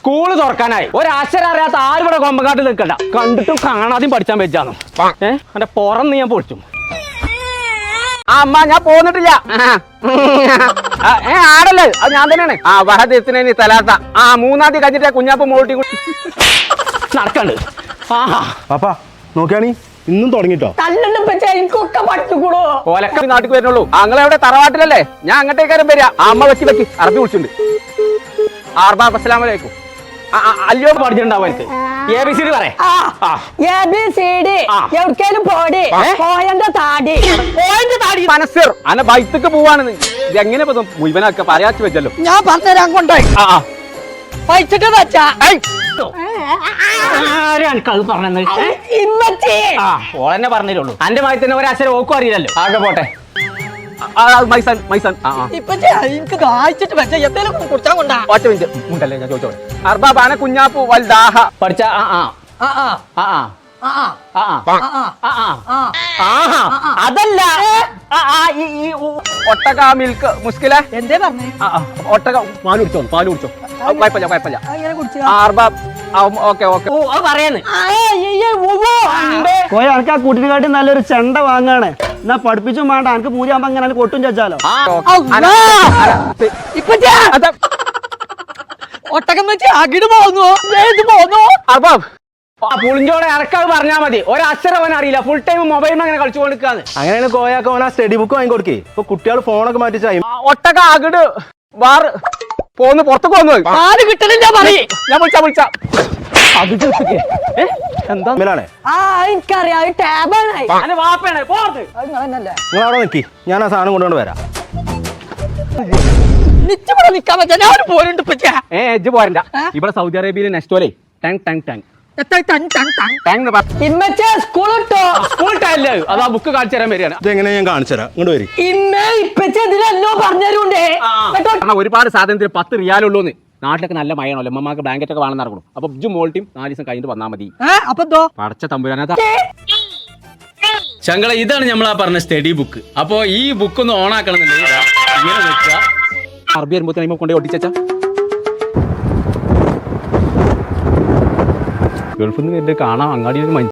School തുറക്കാനായി. ഒരക്ഷരം അറിയാത്ത ആരും ഇവിടെ കൊമ്പങ്കാട്ടിൽ നിൽക്കണ്ട. കണ്ടിട്ടും കാണാതെയും പഠിച്ചാൻ വെച്ചാന്നു ഏഹ് എന്റെ പുറന്ന് ഞാൻ പൊളിച്ചു. ആ അമ്മ ഞാൻ പോന്നിട്ടില്ല. ഏ ആടല്ലേ? അത് ഞാൻ തന്നെയാണ്. ആ വഹദത്തിന് തലാത്ത. ആ മൂന്നാം തീയതി കഴിഞ്ഞിട്ട് കുഞ്ഞാപ്പ് മോട്ടി നടക്കണ്ട്. ആ. പാപ്പാ നോക്കിയാണി? ഇന്നും തുടങ്ങിട്ടോ? ഓലക്ക നാട്ടിൽ വരുന്നുള്ളൂ. അങ്ങളെവിടെ തറവാട്ടിലല്ലേ? ഞാൻ അങ്ങോട്ടേക്കാരും വരിക അമ്മ വെച്ച് വെച്ച് അറബി വിളിച്ചിട്ടുണ്ട്. ആർബാബ് അസ്സലാമു അലൈക്കും. ആ, ആ, അല്ലയോ പഠിച്ചിട്ടുണ്ടാവും എനിക്ക് എ ബി സി ഡി പറയേ എ ബി സി ഡി. എവിടേലും പോടി. പോയന്റെ താടി. പോയന്റെ താടി. മനസ്സർ അന ബൈത്തക്ക് മുഴുവനാക്ക? പറയാച്ചു വെച്ചല്ലോ. ഞാൻ പറഞ്ഞുതരാൻ വെച്ചാ? ഇമ്മച്ചി. ആ. ഓളെന്നെ പറഞ്ഞിട്ടുള്ളൂ അന്റെ മായി തന്നെ ഒരക്ഷരം ഓക്കും അറിയില്ലല്ലോ. ആകെ പോട്ടെ. മൈസാൻ കുടിച്ചാ ഞാൻ അർബാബാന കുഞ്ഞാപ്പു വൽദാഹ പഠിച്ച ആ ആ ആ ആ ആ ആ അതല്ല ഒട്ടക മിൽക്ക് മുസ്കില എന്തേ ഒട്ടക പാൽ കുടിച്ചോ പാൽ കുടിച്ചോ കുഴപ്പമില്ല കുഴപ്പമില്ല അർബാബ് ഓക്കെ ഓക്കെ ഓ അത് നല്ലൊരു ചെണ്ട വാങ്ങാണ് എന്നാ പഠിപ്പിച്ചും വേണ്ട എനിക്ക് പൂജ ആകുമ്പോ അങ്ങനെ കൊട്ടും ചോദിച്ചാലോ ഒട്ടകം വെച്ച് അകിട് പോന്നു. പോന്നു. ആ പുളിഞ്ചോടെ ഇറക്കാത് പറഞ്ഞാ മതി. ഒരക്ഷരവൻ അറിയില്ല. ഫുൾ ടൈം മൊബൈലിൽ അങ്ങനെ കളിച്ചു കൊടുക്കാന്ന് അങ്ങനെയാണ് കോയാക്ക് ഓന സ്റ്റഡി ബുക്ക് വാങ്ങി കൊടുക്കേ. ഇപ്പൊ കുട്ടികൾ ഫോണൊക്കെ മാറ്റിച്ചായി ഒട്ടക അകിട് വാർ പോന്ന് പുറത്തേക്ക് വന്നു ആര് കിട്ടണില്ല പറയ്. ഞാൻ വിളിച്ച വിളിച്ച. അത്. എന്താ? തമ്മിലാണേ ആ എനിക്കറിയാം. അത് ടാബാണായി അന്റെ വാപ്പയാണ്. പോർത്ത് അത് നിങ്ങൾ അവിടെ നിൽക്കി ഞാൻ ആ സാധനം കൊണ്ടുകൊണ്ട് വരാം. നിച്ചവിടെ നിക്കാൻ പറ്റാ. ഞാൻ ഒരു പോരുണ്ട് പറ്റാ ഏ എജ്ജ് പോരണ്ട. ഇവിടെ സൗദി അറേബ്യയിലെ നെക്സ്റ്റ് പോലെ ടങ് ടങ് ടങ്. എത്ര ടൺ ടൺ ടൺ ടങ് എന്ന് പറ- ഇമ്മച്ചേ സ്കൂൾ ഇട്ടോ സ്കൂൾ ടൈമിൽ അത് ആ ബുക്ക് കാണിച്ചു തരാൻ വരികയാണ്. ഇത് എങ്ങനെ ഞാൻ കാണിച്ചു തരാം? ഇങ്ങോട്ട് വരി. ഇമ്മേ ഇപ്പച്ചേ ഇതിലെല്ലോ പറഞ്ഞുതരൂണ്ടേ? കേട്ടോ? കാരണം ഒരുപാട് സാധനത്തിന് പത്ത് റിയാലുള്ളൂന്ന് നാട്ടിലൊക്കെ നല്ല മഴയാണല്ലോ. അമ്മമാർക്ക് ബ്ലാങ്കറ്റ് ഒക്കെ വേണം നടക്കണം. അപ്പൊ ഇജു മോൾട്ടിയും നാല് ദിവസം കഴിഞ്ഞിട്ട് വന്നാൽ മതി. അപ്പൊ പടച്ച തമ്പുരാനാ ചങ്കള ഇതാണ് നമ്മൾ ആ പറഞ്ഞ സ്റ്റഡി ബുക്ക് അപ്പോ ഈ ബുക്ക് ഒന്ന് ഓൺ ആക്കണം എന്നുണ്ടെങ്കിൽ ഇങ്ങനെ വെക്കുക. അറബി വരുമ്പോൾ കൊണ്ടേ ഒട്ടിച്ച ഗൾഫിൽ നിന്ന് വരുന്നത് കാണാം അങ്ങാടി മഞ്ഞ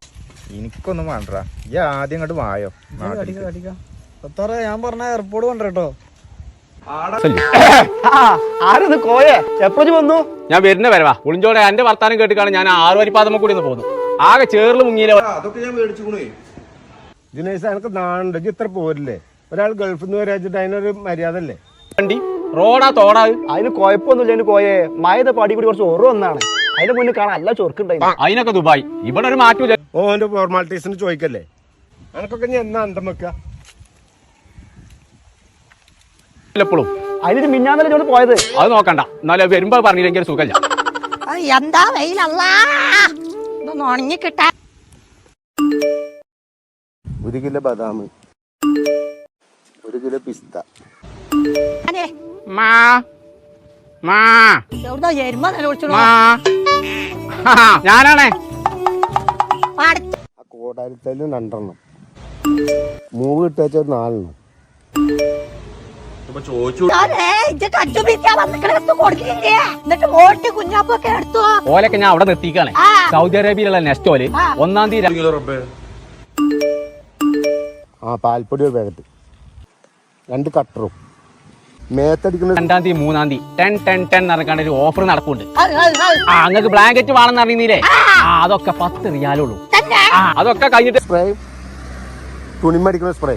എനിക്കൊന്നും വേണ്ട ഈ ആദ്യം ഇങ്ങോട്ട് വായോ. ഞാൻ പറഞ്ഞ എയർപോർട്ട് കൊണ്ടോ. ആരത് കോയെ? എപ്പോഴും വന്നു? ഞാൻ വരുന്ന വരവാ പുളിഞ്ചോടെ എന്റെ വർത്താനം കേട്ടിക്കാണ് ഞാൻ ആറ് പാദമ കൂടി ഒന്ന് പോകുന്നു. ആകെ ചേറിൽ മുങ്ങിയില്ല അതൊക്കെ ഞാൻ മേടിച്ചുകൊണ്ടേ ദിനേശ് എനിക്ക് നാണ്ട് ഇത്ര പോരില്ലേ? ഒരാൾ ഗൾഫിൽ നിന്ന് വരാച്ചിട്ട് അതിനൊരു മര്യാദ അല്ലേ വണ്ടി. റോഡാ തോടാ അതിന് കുഴപ്പമൊന്നുമില്ല അതിന് കോയെ. മായത പാടി കൂടി കുറച്ച് ഓർവ് വന്നാണ്. അതിന്റെ മുന്നിൽ കാണാൻ അല്ല ചൊറുക്കുണ്ടായി അതിനൊക്കെ ദുബായ്. ഇവിടെ ഒരു മാറ്റൂല ഓന്റെ ഫോർമാലിറ്റീസിന് ചോദിക്കല്ലേ? അനക്കൊക്കെ ഞാൻ എന്നാ അന്തം വെക്ക? എപ്പോഴും അതിന് മിന്നാന്നല്ലേ ചോട് പോയത്? അത് നോക്കണ്ട. എന്നാലും വരുമ്പോ പറഞ്ഞില്ലെങ്കിൽ സുഖമില്ല. എന്താ വെയിലല്ല? ഇതൊന്ന് ഉണങ്ങി കിട്ടാ ഒരു കിലോ ബദാം ഒരു കിലോ പിസ്ത. മാ മാ. എവിടുന്നാ എരുമ നിലവിളിച്ചു മാ. ഞാനാണേ. രണ്ടെണ്ണം. മൂവ് ഒരു നാലെണ്ണം. ഓലൊക്കെ ഞാൻ അവിടെ നിർത്തിക്കാണ് സൗദി അറേബ്യയിലുള്ള നെക്സ്റ്റ് ഓൽ. ഒന്നാം തീയതി ആ പാൽപ്പൊടി ഒരു പാക്കറ്റ് രണ്ട് കട്ടറും മേത്തടിക്കുന്ന രണ്ടാം തീയതി മൂന്നാം തീയതി. ടെൻ ടെൻ ടെൻ നടക്കാണ്ട് ഒരു ഓഫർ നടക്കുന്നുണ്ട്. ആ നിങ്ങൾക്ക് ബ്ലാങ്കറ്റ് വേണമെന്ന് അറിയുന്നില്ലേ? ആ. അതൊക്കെ പത്ത് റിയാലുള്ളൂ തന്നെ? ആ അതൊക്കെ കഴിഞ്ഞിട്ട് സ്പ്രേ തുണിമടിക്കുന്ന സ്പ്രേ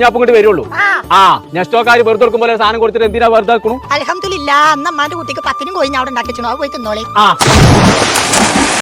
ഞാൻ ഇങ്ങോട്ട് വരുള്ളൂ. ആ. ഞാൻ സ്റ്റോക്കാര് വെറുതെ കൊടുക്കുമ്പോൾ പോലെ സാധനം കൊടുത്തിട്ട് എന്തിനാ വെറുതെ അലഹമില്ല അന്നമ്മാന്റെ കുട്ടിക്ക് പത്തിനും ഞാൻ അവിടെ ഉണ്ടാക്കിച്ചു അത് പോയി തിന്നോളി. ആ.